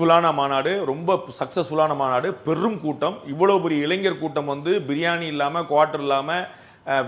ஃபுல்லான மாநாடு ரொம்ப சக்ஸஸ்ஃபுல்லான மாநாடு பெரும் கூட்டம். இவ்வளோ பெரிய இளைஞர் கூட்டம் வந்து பிரியாணி இல்லாமல் குவார்ட்டர் இல்லாமல்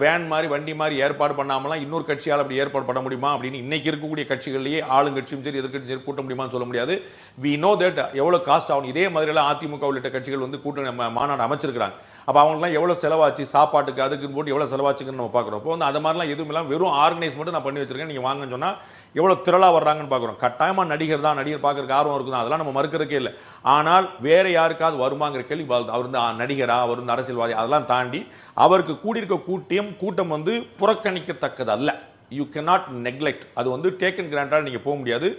வேன் மாதிரி வண்டி மாதிரி ஏற்பாடு பண்ணாமலாம் இன்னொரு கட்சியால் அப்படி ஏற்பாடு பண்ண முடியுமா அப்படின்னு இன்றைக்கி இருக்கக்கூடிய கட்சிகள்லேயே ஆளுங்கட்சியும் சரி எதிர்கட்சியும் சரி கூட்ட முடியுமான்னு சொல்ல முடியாது. வி நோ தட் எவ்வளோ காஸ்ட் ஆகும். இதே மாதிரிலாம் அதிமுக உள்ளிட்ட கட்சிகள் வந்து கூட்டணி மாநாடு அமைச்சிருக்கிறாங்க. அப்போ அவங்களுக்குலாம் எவ்வளோ செலவாச்சு? சாப்பாட்டுக்கு அதுக்குன்னு போட்டு எவ்வளோ செலவாச்சுக்குன்னு நம்ம பார்க்குறோம். இப்போ வந்து அது மாதிரிலாம் எதுவும் இல்லாமல் வெறும் ஆர்கனைஸ் மட்டும் நான் பண்ணி வச்சிருக்கேன். நீங்கள் வாங்கன்னு சொன்னால் எவ்வளோ திரளாக வர்றாங்கன்னு பார்க்குறோம். கட்டாயமாக நடிகர் தான் நடிகர் பார்க்குறக்கு ஆர்வம் இருக்குதான் அதெல்லாம் நம்ம மறுக்கிறக்கே இல்லை. ஆனால் வேறு யாருக்காவது வருமாங்கிற கேள்வி அவர் வந்து நடிகரா? அவர் வந்து அரசியல்வாதி? அதெல்லாம் தாண்டி அவருக்கு கூடியிருக்க கூட்டியம் கூட்டம் வந்து புறக்கணிக்கத்தக்கது அல்ல. யூ கெனாட் நெக்லெக்ட் அது வந்து டேக் அண்ட் கிராண்டாக நீங்கள் போக முடியாது.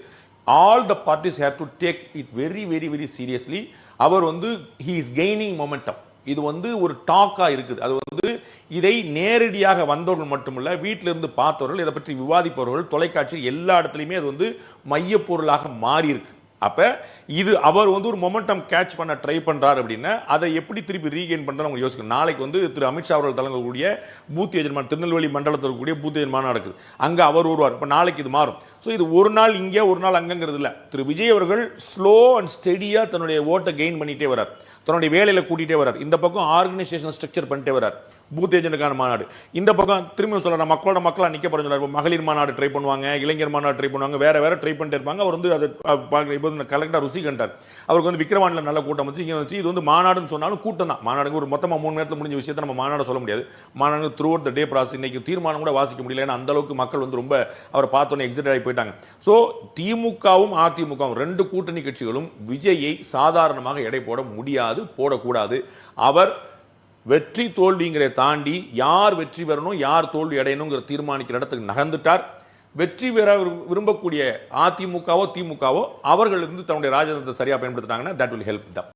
All the parties have to take it very very very seriously அவர் வந்து ஹீ இஸ் கெய்னிங் மொமெண்டம் இது வந்து ஒரு டாக்காக இருக்குது. அது வந்து இதை நேரடியாக வந்தவர்கள் மட்டுமல்ல வீட்டிலிருந்து பார்த்தவர்கள் இதை பற்றி விவாதிப்பவர்கள் தொலைக்காட்சி எல்லா இடத்துலையுமே அது வந்து மையப்பொருளாக மாறியிருக்கு. அப்போ இது அவர் வந்து ஒரு மொமெண்டம் கேட்ச் பண்ண ட்ரை பண்ணுறாரு அப்படின்னா அதை எப்படி திருப்பி ரீகெயின் பண்ணுறது அவங்க யோசிக்கணும். நாளைக்கு வந்து திரு அமித்ஷா அவர்கள் தலைமைக்கூடிய பூத் ஏஜென்ட் திருநெல்வேலி மண்டலத்தில் இருக்கக்கூடிய பூத் ஏஜென்ட் நடக்குது. அங்கே அவர் வருவார். இப்போ நாளைக்கு இது மாறும். ஸோ இது ஒரு நாள் இங்கே ஒரு நாள் அங்கங்கிறது இல்லை. திரு விஜய் அவர்கள் ஸ்லோ அண்ட் ஸ்டெடியாக தன்னுடைய ஓட்டை கெயின் பண்ணிட்டே வரார். தன்னுடைய வேலையில் கூட்டிகிட்டே வரார். இந்த பக்கம் ஆர்கனைசேஷன் ஸ்ட்ரக்சர் பண்ணிட்டே வரார். பூத் ஏஜென்ட்டுக்கான மாநாடு. இந்த பக்கம் திரும்ப சொல்றேன் மக்களோட மக்களாக நிற்க போறேன் சொல்றாரு. மகளிர் மாநாடு ட்ரை பண்ணுவாங்க இளைஞர் மாநாடு ட்ரை பண்ணுவாங்க வேறு வேறு ட்ரை பண்ணிட்டே இருப்பாங்க. அவர் வந்து அது இப்போ வந்து கலெக்டர் ருசி கண்டார். அவருக்கு வந்து விக்ரவாண்டில் நல்ல கூட்டம் வச்சு இங்கே வச்சு இது வந்து மாநாடுன்னு சொன்னாலும் கூட்டம் தான். மாநாடுக்கு ஒரு மொத்தமாக மூணு நேரத்தில் முடிஞ்ச விஷயத்தை நம்ம மாநாடு சொல்ல முடியாது. மாநாடு through out the day process இன்றைக்கி தீர்மானம் கூட வாசிக்க முடியல. ஏன்னா அந்த அளவுக்கு மக்கள் வந்து ரொம்ப அவரை பார்த்தோன்னே எக்ஸைட் ஆகி போயிட்டாங்க. ஸோ திமுகவும் அதிமுகவும் ரெண்டு கூட்டணி கட்சிகளும் விஜயை சாதாரணமாக எடை போட முடியாது போடக்கூடாது. அவர் வெற்றி தோல்விங்கிறத தாண்டி யார் வெற்றி பெறணும் யார் தோல்வி அடையணுங்கிற தீர்மானிக்கிற இடத்துக்கு நகர்ந்துட்டார். வெற்றி பெற விரும்பக்கூடிய அதிமுகவோ திமுகவோ அவர்கள் இருந்து தன்னுடைய ராஜதந்திரத்தை சரியா பயன்படுத்தினாங்கன்னா தட் வில் ஹெல்ப் தம்